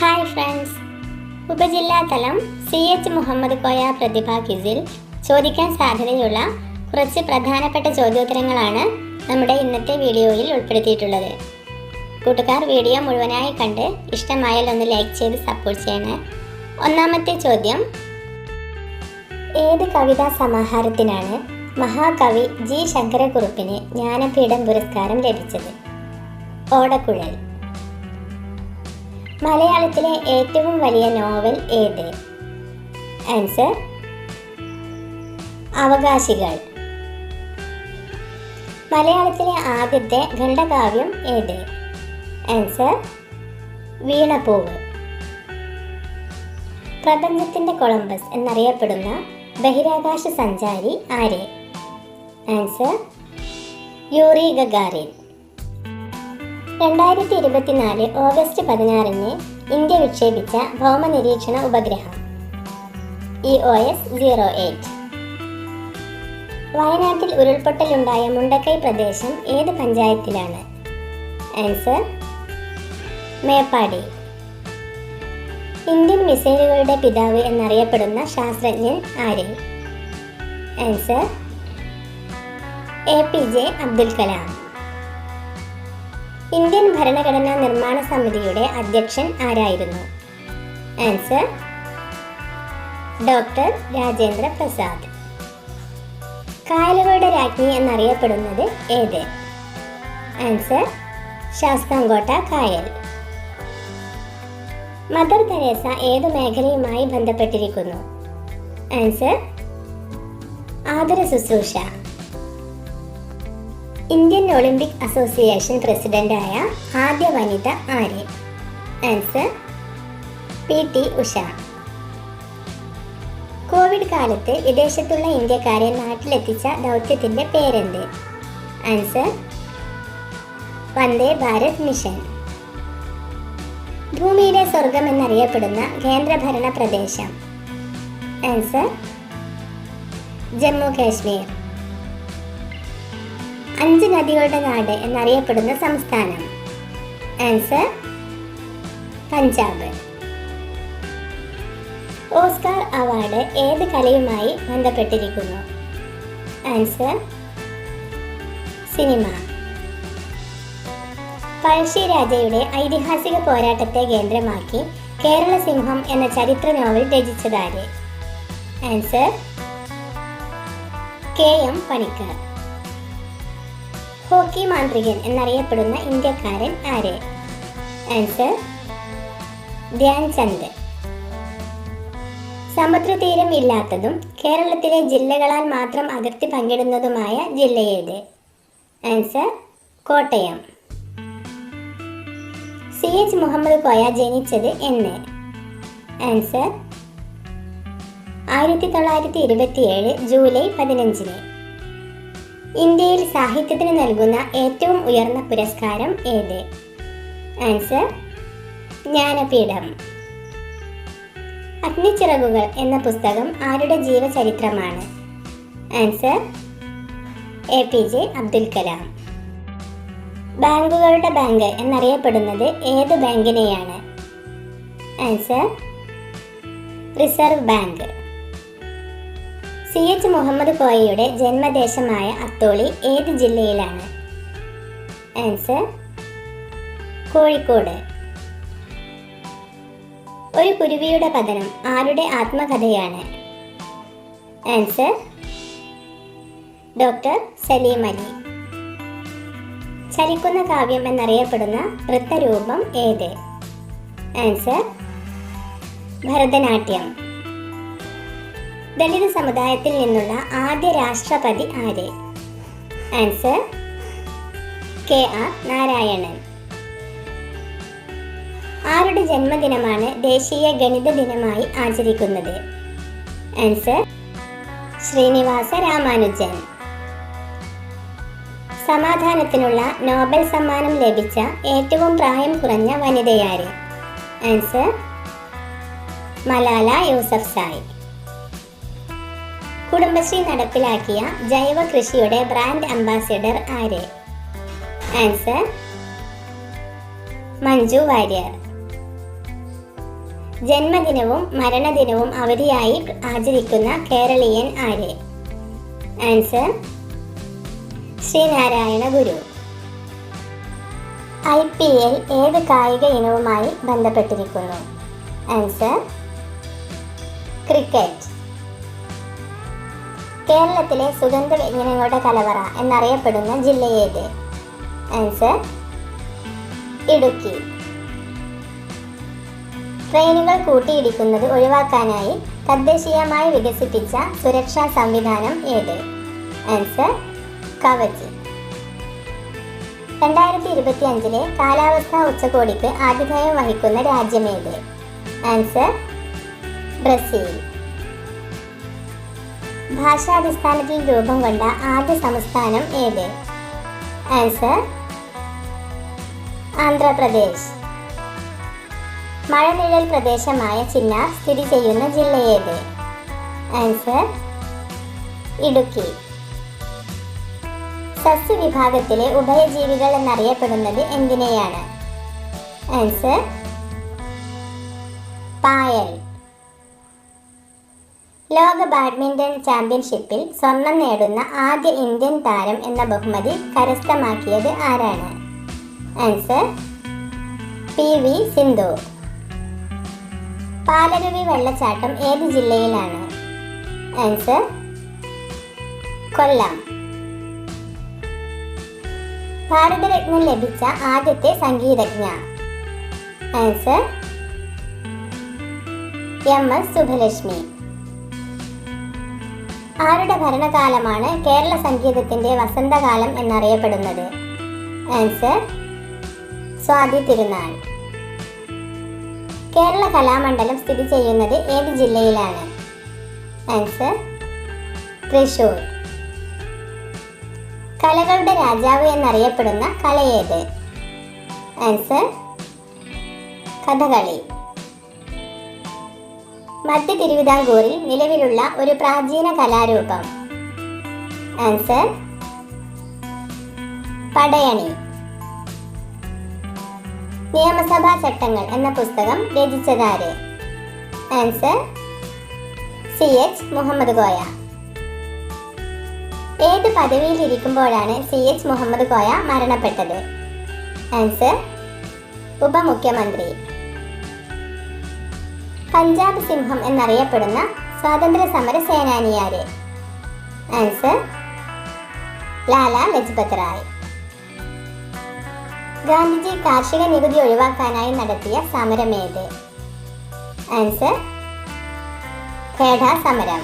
Hi friends. ഉപജില്ലാതലം C H Muhammad Koya Prathibha ക്വിസിൽ ചോദിക്കാൻ സാധ്യതയുള്ള കുറച്ച് പ്രധാനപ്പെട്ട ചോദ്യോത്തരങ്ങളാണ് നമ്മുടെ ഇന്നത്തെ വീഡിയോയിൽ ഉൾപ്പെടുത്തിയിട്ടുള്ളത്. കൂട്ടുകാർ വീഡിയോ മുഴുവനായി കണ്ട് ഇഷ്ടമായാൽ ഒന്ന് ലൈക്ക് ചെയ്ത് സപ്പോർട്ട് ചെയ്യണേ. ഒന്നാമത്തെ ചോദ്യം ഏത് കവിതാ സമാഹാരത്തിനാണ് മഹാകവി ജി ശങ്കരക്കുറുപ്പിന് ജ്ഞാനപീഠം പുരസ്കാരം ലഭിച്ചത്? ഓടക്കുഴൽ മലയാളത്തിലെ ഏറ്റവും വലിയ നോവൽ ഏത്? ആൻസർ അവകാശികൾ. മലയാളത്തിലെ ആദ്യത്തെ ഖണ്ഡകാവ്യം ഏത്? ആൻസർ വീണപ്പൂവ് പ്രപഞ്ചത്തിന്റെ കൊളംബസ് എന്നറിയപ്പെടുന്ന ബഹിരാകാശ സഞ്ചാരി ആര്? ആൻസർ യൂറി ഗഗാറിൻ രണ്ടായിരത്തി ഇരുപത്തിനാല് ഓഗസ്റ്റ് പതിനാറിന് ഇന്ത്യ വിക്ഷേപിച്ച ഭൗമ നിരീക്ഷണ ഉപഗ്രഹം. E O S zero eight വയനാട്ടിൽ ഉരുൾപൊട്ടലുണ്ടായ മുണ്ടക്കൈ പ്രദേശം ഏത് പഞ്ചായത്തിലാണ്? ആൻസർ മേപ്പാടി. ഇന്ത്യൻ മിസൈലുകളുടെ പിതാവ് എന്നറിയപ്പെടുന്ന ശാസ്ത്രജ്ഞൻ ആര്? Answer A P J Abdul Kalam. Indian ഭരണഘടനാ നിർമ്മാണ സമിതിയുടെ അധ്യക്ഷൻ ആരായിരുന്നു? Answer doctor Rajendra Prasad. കായലുകളുടെ രാജ്ഞി എന്നറിയപ്പെടുന്നത് ഏത്? ആൻസർ ശാസ്താംകോട്ട കായൽ. മദർ തെരേസ ഏതു മേഖലയുമായി ബന്ധപ്പെട്ടിരിക്കുന്നു? ആൻസർ ആതുര ശുശ്രൂഷ. ഇന്ത്യൻ ഒളിമ്പിക് അസോസിയേഷൻ പ്രസിഡന്റായ ആദ്യ വനിത ആര്? Answer P T Usha. Covid കാലത്ത് വിദേശത്തുള്ള ഇന്ത്യക്കാരെ നാട്ടിലെത്തിച്ച ദൗത്യത്തിന്റെ പേരെന്ത്? Answer Vande Bharat mission. ഭൂമിയിലെ സ്വർഗം എന്നറിയപ്പെടുന്ന കേന്ദ്രഭരണ പ്രദേശം. ആൻസർ ജമ്മു കാശ്മീർ. അഞ്ച് നദികളുടെ നാട് എന്നറിയപ്പെടുന്ന സംസ്ഥാനം. ആൻസർ പഞ്ചാബ്. ഓസ്കാർ അവാർഡ് ഏത് കലയുമായി ബന്ധപ്പെട്ടിരിക്കുന്നു? ആൻസർ സിനിമ പഴശ്ശിരാജയുടെ ഐതിഹാസിക പോരാട്ടത്തെ കേന്ദ്രമാക്കി കേരള സിംഹം എന്ന ചരിത്ര novel രചിച്ചതാര്? Answer K M Panikkar. Hockey മാന്ത്രികൻ എന്നറിയപ്പെടുന്ന ഇന്ത്യക്കാരൻ ആര്? ആൻസർ ധ്യാൻചന്ദ് സമുദ്രതീരം ഇല്ലാത്തതും കേരളത്തിലെ ജില്ലകളാൽ മാത്രം അതിർത്തി പങ്കിടുന്നതുമായ ജില്ലയേത് answer Kottayam. C H Muhammad Koya ജനിച്ചത് എന്ന്. ആൻസർ ആയിരത്തി തൊള്ളായിരത്തി ഇരുപത്തിയേഴ് ജൂലൈ പതിനഞ്ചിന്. ഇന്ത്യയിൽ സാഹിത്യത്തിന് നൽകുന്ന ഏറ്റവും ഉയർന്ന പുരസ്കാരം ഏത്? ആൻസർ ജ്ഞാനപീഠം. അഗ്നിച്ചിറകുകൾ എന്ന പുസ്തകം ആരുടെ ജീവചരിത്രമാണ്? Answer A P J Abdul Kalam. ബാങ്കുകളുടെ ബാങ്ക് എന്നറിയപ്പെടുന്നത് ഏത് ബാങ്കിനെയാണ്? Answer reserve bank. C H Muhammad കോയയുടെ ജന്മദേശമായ അത്തോളി ഏത് ജില്ലയിലാണ്? ആൻസർ കോഴിക്കോട്. ഒരു കുരുവിയുടെ പതനം ആരുടെ ആത്മകഥയാണ്? Answer doctor Salim Ali. ചലിക്കുന്ന കാവ്യം എന്നറിയപ്പെടുന്ന നൃത്തരൂപം ഏത്? ആൻസർ ഭരതനാട്യം. ദളിത് സമുദായത്തിൽ നിന്നുള്ള ആദ്യ രാഷ്ട്രപതി ആര്? Answer K R Narayanan. ആരുടെ ജന്മദിനമാണ് ദേശീയ ഗണിത ദിനമായി ആചരിക്കുന്നത്? ആൻസർ ശ്രീനിവാസ രാമാനുജൻ. സമാധാനത്തിനുള്ള നോബൽ സമ്മാനം ലഭിച്ച ഏറ്റവും പ്രായം കുറഞ്ഞ വനിതയാര്? ആൻസർ മലാല യൂസഫ് സായി. കുടുംബശ്രീ നടപ്പിലാക്കിയ ജൈവ കൃഷിയുടെ ബ്രാൻഡ് അംബാസിഡർ ആര്? ആൻസർ മഞ്ജു വാര്യർ. ജന്മദിനവും മരണദിനവും അവധിയായി ആചരിക്കുന്ന കേരളീയൻ ആര്? Answer Sreenarayana Guru. I P L ഏത് കായിക ഇനവുമായി ബന്ധപ്പെട്ടിരിക്കുന്നു? Answer cricket. കേരളത്തിലെ സുഗന്ധ വ്യഞ്ജനങ്ങളുടെ കലവറ എന്നറിയപ്പെടുന്ന ജില്ലയേത്? ആൻസർ ഇടുക്കി. ട്രെയിനുകൾ കൂട്ടിയിടിക്കുന്നത് ഒഴിവാക്കാനായി തദ്ദേശീയമായി വികസിപ്പിച്ച സുരക്ഷാ സംവിധാനം ഏത്? ആൻസർ കവച്. രണ്ടായിരത്തി ഇരുപത്തി അഞ്ചിലെ കാലാവസ്ഥാ ഉച്ചകോടിക്ക് ആതിഥേയം വഹിക്കുന്ന രാജ്യമേത് ആൻസർ ബ്രസീൽ. ഭാഷാടിസ്ഥാനത്തിൽ രൂപം കൊണ്ട ആദ്യ സംസ്ഥാനം ഏത്? ആൻസർ ആന്ധ്രാപ്രദേശ്. മഴനിഴൽ പ്രദേശമായ ചിന്നാർ സ്ഥിതി ചെയ്യുന്ന ജില്ല ഏത്? ആൻസർ ഇടുക്കി. സസ്യവിഭാഗത്തിലെ ഉഭയജീവികൾ എന്നറിയപ്പെടുന്നത് എന്തിനെയാണ്? ആൻസർ പായൽ. ലോക ബാഡ്മിന്റൺ ചാമ്പ്യൻഷിപ്പിൽ സ്വർണം നേടുന്ന ആദ്യ ഇന്ത്യൻ താരം എന്ന ബഹുമതി കരസ്ഥമാക്കിയത് ആരാണ്? Answer P V Sindhu. Palaruvi വെള്ളച്ചാട്ടം ഏത് ജില്ലയിലാണ്? ആൻസർ കൊല്ലം. ഭാരതരത്നം ലഭിച്ച ആദ്യത്തെ സംഗീതജ്ഞ. ആൻസർ എം എസ് സുഭലക്ഷ്മി ആരുടെ ഭരണകാലമാണ് കേരള സംഗീതത്തിന്റെ വസന്തകാലം എന്നറിയപ്പെടുന്നത്? ആൻസർ സ്വാതി തിരുനാൾ. കേരള കലാമണ്ഡലം സ്ഥിതി ചെയ്യുന്നത് ഏത് ജില്ലയിലാണ്? ആൻസർ തൃശൂർ. കലകളുടെ രാജാവ് എന്നറിയപ്പെടുന്ന കലയേത് ആൻസർ കഥകളി. മധ്യ തിരുവിതാംകൂറിൽ നിലവിലുള്ള ഒരു പ്രാചീന കലാരൂപം. ആൻസർ പടയണി. നിയമസഭാ ചട്ടങ്ങൾ എന്ന പുസ്തകം രചിച്ചതാരെ? Answer C H Muhammad Koya ഏത് പദവിയിലിരിക്കുമ്പോഴാണ് സി എച്ച് മുഹമ്മദ് കോയ മരണപ്പെട്ടത്? ആൻസർ ഉപമുഖ്യമന്ത്രി. പഞ്ചാബ് സിംഹം എന്നറിയപ്പെടുന്ന സ്വാതന്ത്ര്യ സമര സേനാനിയാര് ആൻസർ ലാല ലജ്പത് റായ്. ഗാന്ധിജി കാർഷിക നികുതി ഒഴിവാക്കാനായി നടത്തിയ സമരമേത്? ആൻസർ ഖേഡ സമരം.